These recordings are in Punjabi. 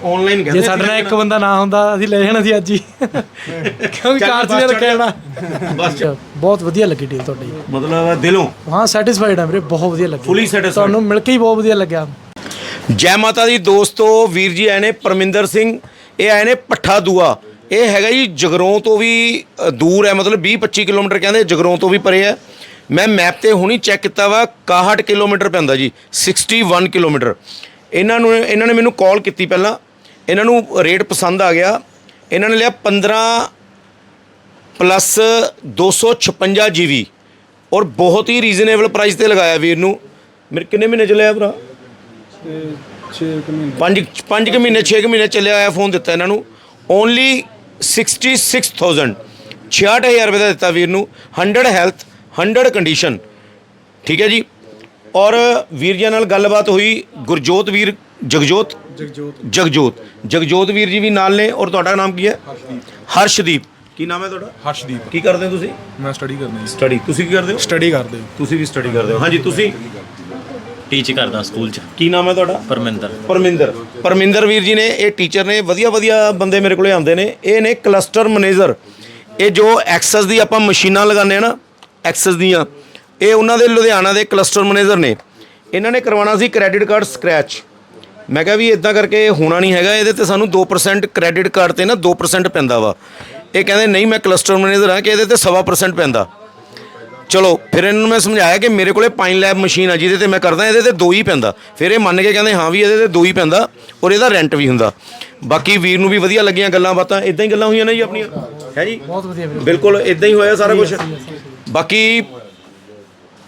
ਆਨਲਾਈਨ ਜੇ ਕਹਿੰਦੇ ਸਾਡੇ ਨਾਲ ਇੱਕ ਬੰਦਾ ਨਾ ਹੁੰਦਾ ਅਸੀਂ ਲੈ ਜਾਣਾ ਸੀ ਅੱਜ ਹੀ। ਕਿਉਂਕਿ ਚੱਲ ਚਾਰ ਬਸ ਚੀਜ਼ਾਂ ਚੜ੍ਹ ਰੱਖਿਆ ਨਾ ਬਸ ਬਹੁਤ ਵਧੀਆ ਲੱਗੀ ਡੀਲ ਤੁਹਾਡੀ। ਮਤਲਬ ਦਿਲੋਂ? ਹਾਂ ਸੈਟੀਸਫਾਈਡ ਆ ਵੀਰੇ ਬਹੁਤ ਵਧੀਆ ਲੱਗੀ। Fully satisfied? ਤੁਹਾਨੂੰ ਮਿਲ ਕੇ ਹੀ ਬਹੁਤ ਵਧੀਆ ਲੱਗਿਆ। ਜੈ ਮਾਤਾ ਦੀ ਦੋਸਤੋ ਵੀਰ ਜੀ ਆਏ ਨੇ ਪਰਮਿੰਦਰ ਸਿੰਘ ਇਹ ਆਏ ਨੇ ਪੱਠਾ ਦੂਆ ਇਹ ਹੈਗਾ ਜੀ ਜਗਰੋਂ ਤੋਂ ਵੀ ਅ, ਦੂਰ ਹੈ ਮਤਲਬ 20 25 ਕਿਲੋਮੀਟਰ ਕਹਿੰਦੇ ਜਗਰੋਂ ਤੋਂ ਵੀ ਪਰੇ ਹੈ। ਮੈਂ ਮੈਪ ਤੇ ਹੁਣੀ ਚੈੱਕ ਕੀਤਾ ਵਾ 61 ਕਿਲੋਮੀਟਰ ਪੈਂਦਾ ਜੀ 61 ਕਿਲੋਮੀਟਰ। ਇਹਨਾਂ ਨੂੰ ਇਹਨਾਂ ਨੇ ਮੈਨੂੰ ਕਾਲ ਕੀਤੀ ਪਹਿਲਾਂ ਇਹਨਾਂ ਨੂੰ ਰੇਟ ਪਸੰਦ ਆ ਗਿਆ। ਇਹਨਾਂ ਨੇ ਲਿਆ 15 ਪਲੱਸ 256 ਜੀਬੀ। ਔਰ ਬਹੁਤ ਹੀ ਰੀਜ਼ਨੇਬਲ ਪ੍ਰਾਈਸ ਤੇ ਲਗਾਇਆ ਵੀਰ ਨੂੰ। ਮੇਰੇ ਕਿੰਨੇ ਮਹੀਨੇ ਚ ਲਿਆ ਭਰਾ? ਪੰਜ ਪੰਜ ਕੁ ਮਹੀਨੇ 6 ਮਹੀਨੇ ਚੱਲਿਆ ਹੋਇਆ ਫੋਨ ਦਿੱਤਾ ਇਹਨਾਂ ਨੂੰ। ਓਨਲੀ 66000 66000 ਰੁਪਏ ਦਾ ਦਿੱਤਾ ਵੀਰ ਨੂੰ। 100 ਹੈਲਥ 100 ਕੰਡੀਸ਼ਨ ਠੀਕ ਹੈ ਜੀ? ਔਰ ਵੀਰ ਜੀ ਨਾਲ ਗੱਲਬਾਤ ਹੋਈ ਗੁਰਜੋਤ ਵੀਰ ਜਗਜੋਤ? ਜਗਜੋਤ। ਜਗਜੋਤ। ਜਗਜੋਤ ਵੀਰ ਜੀ ਵੀ ਨਾਲ ਨੇ ਔਰ ਤੁਹਾਡਾ ਨਾਮ ਕੀ ਹੈ? ਹਰਸ਼ਦੀਪ। ਕੀ ਨਾਮ ਹੈ ਤੁਹਾਡਾ? ਹਰਸ਼ਦੀਪ। ਕੀ ਕਰਦੇ ਹੋ ਤੁਸੀਂ? ਮੈਂ ਸਟੱਡੀ ਕਰਨੀ ਸਟੱਡੀ ਤੁਸੀਂ ਕੀ ਕਰਦੇ ਹੋ? ਸਟੱਡੀ ਕਰਦੇ ਤੁਸੀਂ ਵੀ ਸਟੱਡੀ ਕਰਦੇ ਹੋ। ਹਾਂਜੀ ਤੁਸੀਂ? ਟੀਚ ਕਰਦਾ ਸਕੂਲ 'ਚ। ਕੀ ਨਾਮ ਹੈ ਤੁਹਾਡਾ? ਪਰਮਿੰਦਰ। ਪਰਮਿੰਦਰ। ਪਰਮਿੰਦਰ ਵੀਰ ਜੀ ਨੇ ਇਹ ਟੀਚਰ ਨੇ ਵਧੀਆ ਵਧੀਆ ਬੰਦੇ ਮੇਰੇ ਕੋਲੇ ਆਉਂਦੇ ਨੇ। ਇਹ ਨੇ ਕਲਸਟਰ ਮੈਨੇਜਰ ਇਹ ਜੋ ਐਕਸੈਸ ਦੀ ਆਪਾਂ ਮਸ਼ੀਨਾਂ ਲਗਾਉਂਦੇ ਆ ਨਾ ਐਕਸੈਸ ਦੀਆਂ ਇਹ ਉਹਨਾਂ ਦੇ ਲੁਧਿਆਣਾ ਦੇ ਕਲਸਟਰ ਮੈਨੇਜਰ ਨੇ। ਇਹਨਾਂ ਨੇ ਕਰਵਾਉਣਾ ਸੀ ਕ੍ਰੈਡਿਟ ਕਾਰਡ ਸਕ੍ਰੈਚ। ਮੈਂ ਕਿਹਾ ਵੀ ਇਦਾਂ ਕਰਕੇ ਹੋਣਾ ਨਹੀਂ ਹੈਗਾ ਇਹਦੇ ਤੇ ਸਾਨੂੰ 2% ਕ੍ਰੈਡਿਟ ਕਾਰਡ ਤੇ ਨਾ 2% ਪੈਂਦਾ ਵਾ। ਇਹ ਕਹਿੰਦੇ ਨਹੀਂ ਮੈਂ ਕਲਸਟਰ ਮੈਨੇਜਰ ਹਾਂ ਕਿ ਇਹਦੇ ਤੇ 1.5% ਪੈਂਦਾ। ਚਲੋ ਫਿਰ ਇਹਨਾਂ ਨੂੰ ਮੈਂ ਸਮਝਾਇਆ ਕਿ ਮੇਰੇ ਕੋਲੇ ਪਾਈਨ ਲੈਬ ਮਸ਼ੀਨ ਆ ਜਿਹਦੇ ਤੇ ਮੈਂ ਕਰਦਾ ਇਹਦੇ ਤੇ ਦੋ ਹੀ ਪੈਂਦਾ। ਫਿਰ ਇਹ ਮੰਨ ਕੇ ਕਹਿੰਦੇ ਹਾਂ ਵੀ ਇਹਦੇ ਤੇ ਦੋ ਹੀ ਪੈਂਦਾ ਔਰ ਇਹਦਾ ਰੈਂਟ ਵੀ ਹੁੰਦਾ। ਬਾਕੀ ਵੀਰ ਨੂੰ ਵੀ ਵਧੀਆ ਲੱਗੀਆਂ ਗੱਲਾਂ ਬਾਤਾਂ। ਇਦਾਂ ਹੀ ਗੱਲਾਂ ਹੋਈਆਂ ਨੇ ਜੀ ਆਪਣੀਆਂ। ਹੈ ਜੀ? ਬਹੁਤ ਵਧੀਆ ਬਿਲਕੁਲ ਇਦਾਂ ਹੀ ਹੋਇਆ ਸਾਰਾ ਕੁਝ ਬਾਕੀ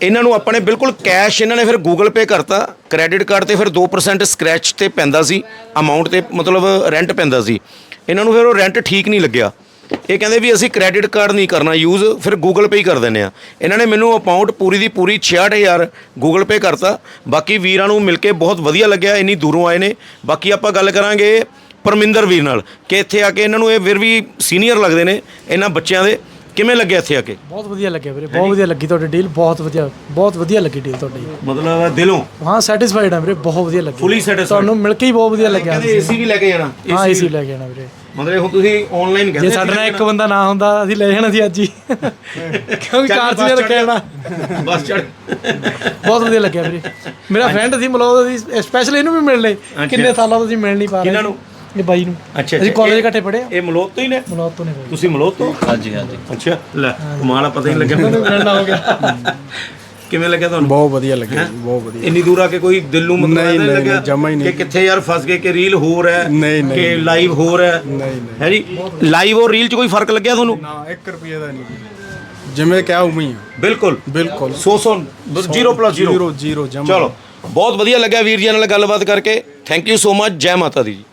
ਇਹਨਾਂ ਨੂੰ ਆਪਾਂ ਨੇ ਬਿਲਕੁਲ ਕੈਸ਼ ਇਹਨਾਂ ਨੇ ਫਿਰ ਗੂਗਲ ਪੇ ਕਰਤਾ ਕ੍ਰੈਡਿਟ ਕਾਰਡ ਤੇ ਫਿਰ 2% ਸਕ੍ਰੈਚ ਤੇ ਪੈਂਦਾ ਸੀ ਅਮਾਉਂਟ ਤੇ ਮਤਲਬ ਰੈਂਟ ਪੈਂਦਾ ਸੀ। ਇਹਨਾਂ ਨੂੰ ਫਿਰ ਉਹ ਰੈਂਟ ਠੀਕ ਨਹੀਂ ਲੱਗਿਆ। ਇਹ ਕਹਿੰਦੇ ਵੀ ਅਸੀਂ ਕ੍ਰੈਡਿਟ ਕਾਰਡ ਨਹੀਂ ਕਰਨਾ ਯੂਜ਼ ਫਿਰ ਗੂਗਲ ਪੇ ਹੀ ਕਰ ਦਿੰਦੇ ਆ ਇਹਨਾਂ ਨੇ ਮੈਨੂੰ ਅਮਾਉਂਟ ਪੂਰੀ ਦੀ ਪੂਰੀ 66000 ਗੂਗਲ ਪੇ ਕਰਤਾ। ਬਾਕੀ ਵੀਰਾਂ ਨੂੰ ਮਿਲ ਕੇ ਬਹੁਤ ਵਧੀਆ ਲੱਗਿਆ, ਇੰਨੀ ਦੂਰੋਂ ਆਏ ਨੇ। ਬਾਕੀ ਆਪਾਂ ਗੱਲ ਕਰਾਂਗੇ ਪਰਮਿੰਦਰ ਵੀਰ ਨਾਲ, ਕਿ ਇੱਥੇ ਆ ਕੇ ਇਹਨਾਂ ਨੂੰ ਇਹ ਫਿਰ ਵੀ ਸੀਨੀਅਰ ਲੱਗਦੇ ਨੇ, ਇਹਨਾਂ ਬੱਚਿਆਂ ਦੇ। ਕਿਵੇਂ ਲੱਗਿਆ ਇੱਥੇ ਆ ਕੇ? ਬਹੁਤ ਵਧੀਆ ਲੱਗਿਆ ਵੀਰੇ ਬਹੁਤ ਵਧੀਆ ਲੱਗੀ ਤੁਹਾਡੀ ਡੀਲ ਬਹੁਤ ਵਧੀਆ ਬਹੁਤ ਵਧੀਆ ਲੱਗੀ ਡੀਲ ਤੁਹਾਡੀ। ਮਤਲਬ ਦਿਲੋਂ? ਹਾਂ ਸੈਟੀਸਫਾਈਡ ਆ ਵੀਰੇ ਬਹੁਤ ਵਧੀਆ ਲੱਗੀ। Fully satisfied? ਤੁਹਾਨੂੰ ਮਿਲ ਕੇ ਹੀ ਬਹੁਤ ਵਧੀਆ ਲੱਗਿਆ। ਕਹਿੰਦੇ ਏਸੀ ਵੀ ਲੈ ਕੇ ਜਾਣਾ। ਹਾਂ ਏਸੀ ਲੈ ਕੇ ਆਣਾ ਵੀਰੇ। ਮਤਲਬ ਹੁਣ ਤੁਸੀਂ ਆਨਲਾਈਨ ਜੇ ਕਹਿੰਦੇ ਸਾਡੇ ਨਾਲ ਇੱਕ ਬੰਦਾ ਨਾ ਹੁੰਦਾ ਅਸੀਂ ਲੈ ਜਾਣਾ ਸੀ ਅੱਜ ਹੀ। ਕਿਉਂਕਿ ਚਾਰ ਚੀਜ਼ਾਂ ਰੱਖਿਆ ਨਾ ਬਸ ਚੜ ਬਹੁਤ ਵਧੀਆ ਲੱਗਿਆ ਵੀਰੇ। ਮੇਰਾ ਫਰੈਂਡ ਸੀ ਮਲੋਦ ਦੀ ਸਪੈਸ਼ਲ ਇਹਨੂੰ ਵੀ ਮਿਲ ਲਏ ਕਿੰਨੇ ਸਾਲਾਂ ਤੋਂ ਅਸੀਂ ਮਿਲ ਨਹੀਂ ਪਾ ਰਹੇ। ਕਿਹਨਾਂ ਨੂੰ? ਇਹ ਬਾਈ ਨੂੰ। ਅੱਛਾ, ਅਸੀਂ ਕਾਲਜ ਇਕੱਠੇ ਪੜ੍ਹੇ ਆ। ਇਹ ਮਲੋਤ ਤੋਂ ਹੀ ਨੇ? ਮਲੋਦ ਤੋਂ ਨੇ ਬਾਈ। ਤੁਸੀਂ ਮਲੋਤ ਤੋਂ? ਹਾਂਜੀ ਹਾਂਜੀ। ਅੱਛਾ ਲੈ ਕਮਾਲ ਆ ਪਤਾ ਹੀ ਨਹੀਂ ਲੱਗਿਆ ਮੈਨੂੰ ਮਿਲਣਾ ਹੋ ਗਿਆ। ਕਿਵੇਂ ਲੱਗਿਆ ਤੁਹਾਨੂੰ? ਬਹੁਤ ਵਧੀਆ ਲੱਗਿਆ ਜੀ, ਬਹੁਤ ਵਧੀਆ। ਇੰਨੀ ਦੂਰ ਆ ਕੇ ਕੋਈ ਦਿਲ ਨੂੰ ਮਤਲਬ ਨਹੀਂ, ਨਹੀਂ, ਲੱਗਿਆ ਨਹੀਂ, ਜਮਾਂ ਹੀ ਨਹੀਂ। ਕਿ ਕਿੱਥੇ ਯਾਰ ਫਸ ਗਏ ਕਿ ਰੀਲ ਹੈ ਨਹੀਂ, ਨਹੀਂ, ਕਿ ਲਾਈਵ ਹੈ ਨਹੀਂ ਨਹੀਂ। ਹੈ ਜੀ? ਲਾਈਵ ਔਰ ਰੀਲ 'ਚ ਕੋਈ ਫ਼ਰਕ ਲੱਗਿਆ ਤੁਹਾਨੂੰ? ਨਾ 1 ਰੁਪਏ ਦਾ ਨਹੀਂ। ਜਿਵੇਂ ਕਿਹਾ ਉਵੇਂ ਹੀ ਆ। ਬਿਲਕੁਲ। ਬਿਲਕੁਲ। 100 100 0 ਪਲੱਸ 0 ਜ਼ੀਰੋ ਜ਼ੀਰੋ ਜਮਾ। ਚਲੋ ਬਹੁਤ ਵਧੀਆ ਲੱਗਿਆ ਵੀਰ ਜੀ ਨਾਲ ਗੱਲਬਾਤ ਕਰਕੇ। ਥੈਂਕ ਯੂ ਸੋ ਮਚ ਜੈ ਮਾਤਾ ਦੀ ਜੀ।